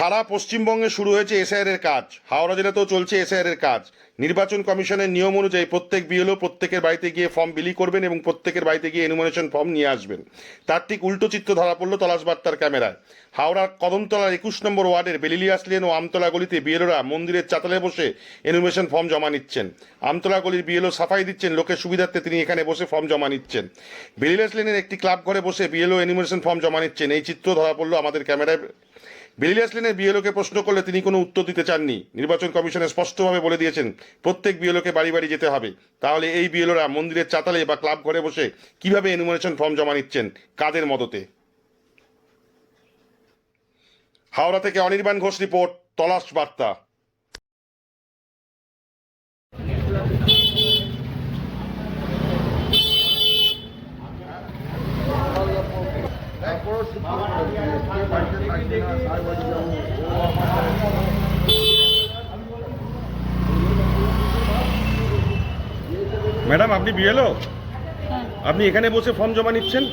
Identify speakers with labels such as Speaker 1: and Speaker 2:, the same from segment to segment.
Speaker 1: সারা পশ্চিমবঙ্গে শুরু হয়েছে এসআইআর এর কাজ। হাওড়া জেলাতেও চলছে এসআইআর এর কাজ। নির্বাচন কমিশনের নিয়ম অনুযায়ী প্রত্যেক বিএলও প্রত্যেকের বাড়িতে গিয়ে ফর্ম বিলি করবেন এবং প্রত্যেকের বাড়িতে গিয়ে এনুমিনেশন ফর্ম নিয়ে আসবেন। তার ঠিক উল্টো চিত্র ধরা পড়ল তলাশ বার্তার ক্যামেরায়। হাওড়ার কদমতলার একুশ নম্বর ওয়ার্ডের বেলিলিয়াস লেন ও আমতলা গলিতে বিএলওরা মন্দিরের চাতালে বসে এনুমিনেশন ফর্ম জমা নিচ্ছেন। আমতলা গলির বিএলও সাফাই দিচ্ছেন, লোকের সুবিধার্থে তিনি এখানে বসে ফর্ম জমা নিচ্ছেন। বেলিলিয়াস লেনের একটি ক্লাব ঘরে বসে বিএলও এনুমিনেশন ফর্ম জমা নিচ্ছেন। এই চিত্র ধরা পড়ল আমাদের ক্যামেরায়। বেলিলিয়াস লেনের বিএলওকে প্রশ্ন করলে তিনি কোনো উত্তর দিতে চাননি। নির্বাচন কমিশনে স্পষ্টভাবে বলে দিয়েছেন, প্রত্যেক বিএলওকে বাড়ি বাড়ি যেতে হবে। তাহলে এই বিএলওরা মন্দিরের চাতালে বা ক্লাব ঘরে বসে কীভাবে এনুমিনেশন ফর্ম জমা নিচ্ছেন, কাদের মদতে? হাওড়া থেকে অনির্বাণ ঘোষ রিপোর্ট, তলাশ বার্তা। ম্যাডাম আপনি বিএলও
Speaker 2: হ্যাঁ,
Speaker 1: আপনি এখানে বসে ফর্ম জমা নিচ্ছেন?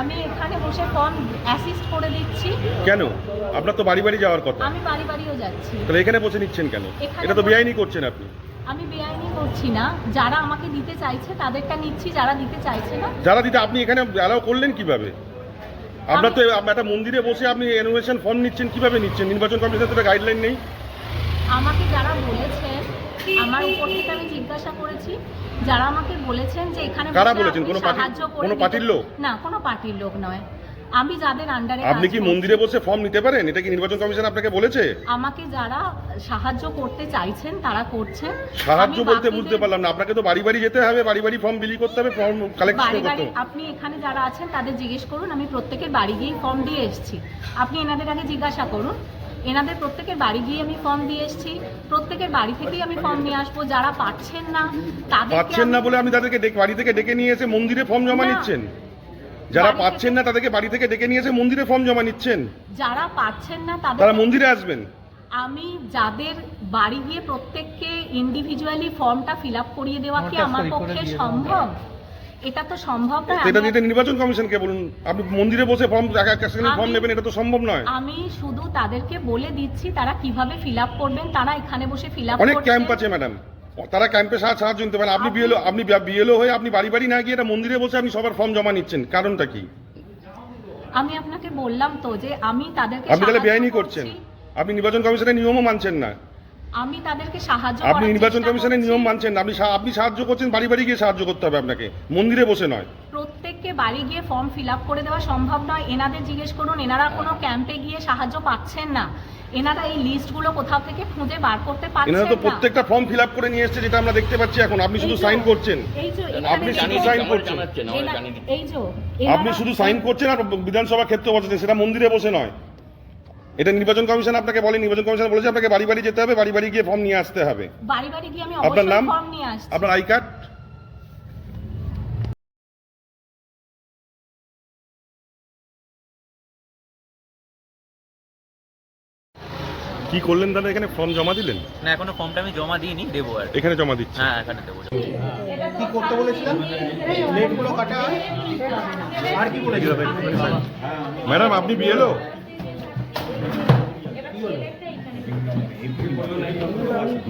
Speaker 2: আমি এখানে বসে ফর্ম অ্যাসিস্ট করে দিচ্ছি।
Speaker 1: কেন? আপনার তো বাড়ি বাড়ি যাওয়ার কথা।
Speaker 2: আমি বাড়ি বাড়িও যাচ্ছি।
Speaker 1: তাহলে এখানে বসে নিচ্ছেন কেন? এটা তো বেআইনি করছেন আপনি।
Speaker 2: আমি বেআইনি করছি না। যারা আমাকে দিতে চাইছে তাদেরটা নিচ্ছি যারা দিতে চাইছে না।
Speaker 1: যারা দিতে আপনি এখানে অ্যালাউ করলেন কীভাবে? আপনার তো একটা মন্দিরে বসে আপনি এনুমেশন ফর্ম নিচ্ছেন কীভাবে নিচ্ছেন নির্বাচন কমিশনের তো গাইডলাইন নেই
Speaker 2: আমাকে যারা বলেছেন আমার উপর থেকে আমি জিজ্ঞাসা করেছি যারা আমাকে বলেছেন যে এখানে
Speaker 1: কারা বলেছেন? কোনো পার্টি-
Speaker 2: সাহায্য
Speaker 1: কোনো পার্টির লোক?
Speaker 2: না কোনো পার্টির লোক নয় আমি যাদের আন্ডারে
Speaker 1: আপনি কি মন্দিরে বসে ফর্ম নিতে পারেন? এটা কি নির্বাচন কমিশন আপনাকে বলেছে?
Speaker 2: আমাকে যারা সাহায্য করতে চাইছেন তারা করছেন।
Speaker 1: সাহায্য বলতে বুঝতে পারলাম না। আপনাকে তো বাড়ি বাড়ি যেতে হবে বাড়ি বাড়ি ফর্ম বিলি করতে হবে ফর্ম
Speaker 2: বাড়ি
Speaker 1: করতে হবে
Speaker 2: আপনি এখানে যারা আছেন তাদের জিজ্ঞেস করুন আমি প্রত্যেকের বাড়ি গিয়েই ফর্ম দিয়ে এসেছি। আপনি এনাদের আগে জিজ্ঞাসা করুন। এনাদের প্রত্যেকের বাড়ি গিয়ে আমি ফর্ম দিয়ে এসেছি। প্রত্যেকের বাড়ি থেকেই আমি ফর্ম নিয়ে আসব। যারা পাচ্ছেন না তাদের
Speaker 1: পাচ্ছেন না বলে আমি তাদেরকে বাড়ি থেকে ডেকে নিয়ে এসে মন্দিরে ফর্ম জমা নিচ্ছেন? যারা পাচ্ছেন না তাদেরকে বাড়ি থেকে ডেকে নিয়ে এসে মন্দিরে ফর্ম জমা নিচ্ছেন।
Speaker 2: যারা পাচ্ছেন না তাদের
Speaker 1: তারা মন্দিরে আসবেন।
Speaker 2: আমি যাদের বাড়ি গিয়ে প্রত্যেককে ইন্ডিভিজুয়ালি ফর্মটা ফিল আপ করিয়ে দেওয়া কি আমার পক্ষে সম্ভব? এটা তো সম্ভব নয়।
Speaker 1: তো এটা দিতে নির্বাচন কমিশনকে বলুন। আপনি মন্দিরে বসে ফর্ম এক এক ফর্ম নেবেন এটা তো সম্ভব নয়।
Speaker 2: আমি শুধু তাদেরকে বলে দিচ্ছি তারা কীভাবে ফিল আপ করবেন তারা এখানে বসে ফিল আপ
Speaker 1: অনেক ক্যাম্প আছে ম্যাডাম তারা ক্যাম্পে সাহায্য নিতে পারেন আপনি
Speaker 2: আপনি-
Speaker 1: বিএলও আপনি বিএলও হয়ে আপনি বাড়ি বাড়ি না গিয়ে এটা মন্দিরে বসে আপনি সবার ফর্ম জমা নিচ্ছেন। কারণটা কি?
Speaker 2: আমি আপনাকে বললাম তো যে আমি তাদেরকে
Speaker 1: আপনি তাহলে বেআইনি করছেন। আপনি নির্বাচন কমিশনের নিয়মও মানছেন না।
Speaker 2: আমি তাদেরকে সাহায্য
Speaker 1: আপনি নির্বাচন কমিশনের নিয়ম মানছেন না। আপনি আপনি সাহায্য করছেন বাড়ি বাড়ি গিয়ে সাহায্য করতে হবে আপনাকে। মন্দিরে বসে নয়।
Speaker 2: প্রত্যেককে বাড়ি গিয়ে ফর্ম ফিল আপ করে দেওয়া সম্ভব নয়। এনাদের জিজ্ঞেস করুন এনারা কোনো ক্যাম্পে গিয়ে সাহায্য পাচ্ছেন না। এনারা এই লিস্টগুলো কোথাও থেকে খুঁজে বার করতে পারছেন
Speaker 1: এনারা তো প্রত্যেকটা ফর্ম ফিল আপ করে নিয়ে এসছে যেটা আমরা দেখতে পাচ্ছি এখন। আপনি শুধু সাইন করছেন। আপনি শুধু সাইন করছেন।
Speaker 2: এই যে
Speaker 1: আপনি শুধু সাইন করছেন আর বিধানসভা ক্ষেত্রে বসেছেন সেটা মন্দিরে বসে নয়। এটা নির্বাচন কমিশন আপনাকে বলে নির্বাচন কমিশন বলেছে আপনাকে বাড়ি বাড়ি যেতে হবে বাড়ি বাড়ি গিয়ে ফর্ম নিয়ে আসতে হবে।
Speaker 2: বাড়ি বাড়ি গিয়ে আমি
Speaker 1: আপনার
Speaker 2: অবশ্যই
Speaker 1: নাম?
Speaker 2: ফর্ম নিয়ে আসছি।
Speaker 1: আপনার আই কার্ড কি করলেন দাদা এখানে ফর্ম জমা দিলেন?
Speaker 3: না এখনও ফর্মটা আমি জমা দিইনি দেবো আর
Speaker 1: এখানে জমা দিচ্ছি
Speaker 3: হ্যাঁ এখানে দেবো।
Speaker 4: কি করতে বলেছিলাম প্লেটগুলো কাটা আর কি বলেছিলাম
Speaker 1: ম্যাডাম আপনি বিএলও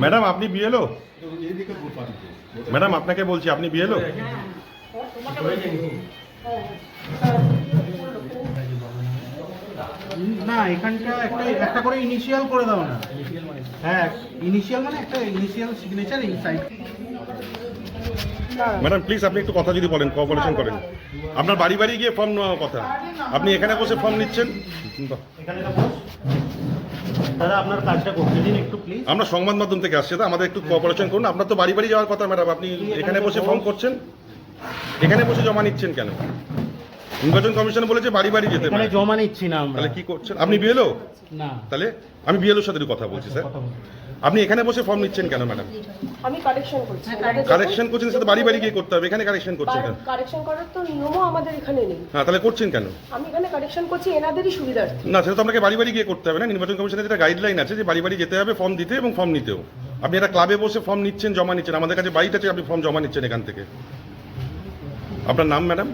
Speaker 1: ম্যাডাম আপনি বিএলও ম্যাডাম আপনাকে বলছি আপনি বিএলও
Speaker 4: এখানটা একটা একটা করে ইনিশিয়াল করে দাও না। হ্যাঁ ইনিশিয়াল মানে একটা ইনিশিয়াল সিগনেচার এই সাইড
Speaker 1: ম্যাডাম প্লিজ আপনি একটু কথা যদি বলেন কোঅপারেশন করেন। আপনার বাড়ি বাড়ি গিয়ে ফর্ম নেওয়ার কথা। আপনি এখানে বসে ফর্ম নিচ্ছেন।
Speaker 4: দাদা আপনার কাজটা করতে দিন একটু প্লিজ
Speaker 1: আমরা সংবাদ মাধ্যম থেকে আসছি তো আমাদের একটু কোঅপারেশন করুন। আপনার তো বাড়ি বাড়ি যাওয়ার কথা ম্যাডাম। আপনি এখানে বসে ফর্ম করছেন? এখানে বসে জমা নিচ্ছেন কেন? নির্বাচন কমিশন বলেছে বাড়ি বাড়ি যেতে পারে।
Speaker 4: জমা নিচ্ছি না আমরা।
Speaker 1: তাহলে কি করছেন? আপনি বিএলও?
Speaker 4: না।
Speaker 1: তাহলে আমি বিএলওর সাথে একটু কথা বলছি স্যার। আপনি এখানে বসে ফর্ম নিচ্ছেন কেন ম্যাডাম
Speaker 5: আমি কারেকশন করছি।
Speaker 1: কারেকশন করছেন সেটা বাড়ি বাড়ি গিয়ে করতে হবে। এখানে কারেকশন করছেন কেন?
Speaker 5: কারেকশন করার তো নিয়মও আমাদের এখানে নেই।
Speaker 1: হ্যাঁ তাহলে করছেন কেন?
Speaker 5: আমি এখানে কারেকশন করছি এনাদেরই সুবিধার্থে।
Speaker 1: না সেটা তো আপনাকে বাড়ি বাড়ি গিয়ে করতে হবে না। নির্বাচন কমিশনের যেটা গাইডলাইন আছে যে বাড়ি বাড়ি যেতে হবে ফর্ম দিতে এবং ফর্ম নিতেও। আপনি একটা ক্লাবে বসে ফর্ম নিচ্ছেন জমা নিচ্ছেন। আমাদের কাছে বাইট আছে আপনি ফর্ম জমা নিচ্ছেন এখান থেকে। আপনার নাম ম্যাডাম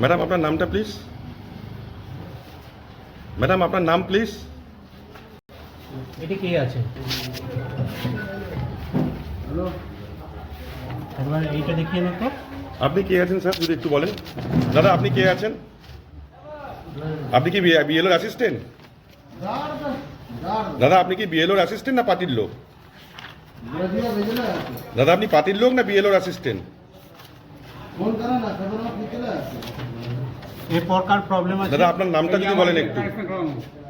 Speaker 1: ম্যাডাম আপনার নামটা প্লিজ ম্যাডাম আপনার নাম প্লিজ
Speaker 4: এটা কে আছে? একবার এইটা দেখিয়ে নে তো।
Speaker 1: আপনি কে আছেন স্যার যদি একটু বলেন? দাদা আপনি কে আছেন? আপনি কি বিএলওর অ্যাসিস্ট্যান্ট দাদা আপনি কি বিএলওর অ্যাসিস্ট্যান্ট না পার্টির লোক? দাদা আপনি পার্টির লোক না বিএলওর অ্যাসিস্ট্যান্ট
Speaker 4: এরপর কার প্রবলেম আছে।
Speaker 1: দাদা আপনার নামটা যদি বলেন একটু।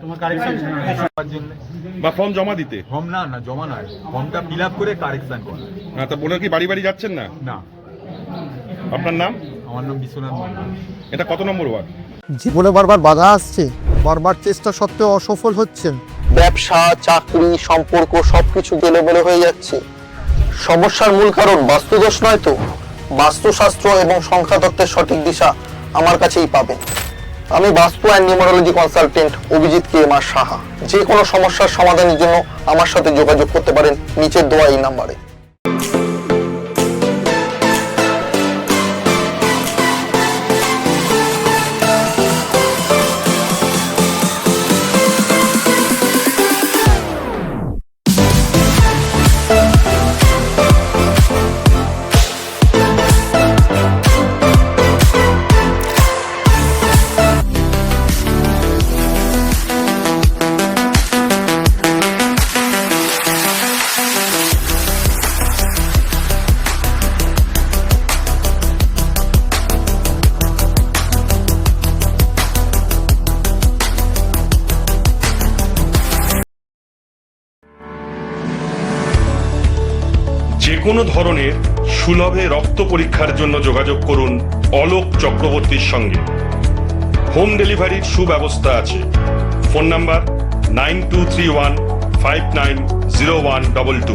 Speaker 4: তোমার কারেকশন
Speaker 6: করার জন্য।
Speaker 1: বা ফর্ম জমা দিতে।
Speaker 6: ফর্ম না না জমা নয় ফর্মটা ফিল আপ করে কারেকশন করা।
Speaker 1: তা বোনের কি বাড়ি বাড়ি যাচ্ছেন না?
Speaker 6: না।
Speaker 1: আপনার নাম?
Speaker 6: আমার নাম বিশ্বনাথ
Speaker 1: এটা কত নম্বর ওয়ার্ড?
Speaker 7: জীবনে বারবার বাধা আসছে। বারবার চেষ্টা সত্ত্বেও অসফল হচ্ছেন।
Speaker 8: ব্যবসা চাকরি সম্পর্ক সবকিছু গেলেবেলে হয়ে যাচ্ছে। সমস্যার মূল কারণ বাস্তুদোষ নয় তো। বাস্তুশাস্ত্র এবং সংখ্যাতত্ত্বের সঠিক দিশা। আমার কাছেই পাবে। আমি vastu and numerology consultant Abhijit K M R Saha. যে কোনো সমস্যার সমাধানের জন্য আমার সাথে যোগাযোগ করতে পারেন নিচের দোয়া এই নাম্বারে।
Speaker 1: কোনো ধরনের সুলভে রক্ত পরীক্ষার জন্য যোগাযোগ করুন অলোক চক্রবর্তীর সঙ্গে। হোম ডেলিভারির সুব্যবস্থা আছে। Phone number nine two three one five nine zero one double two.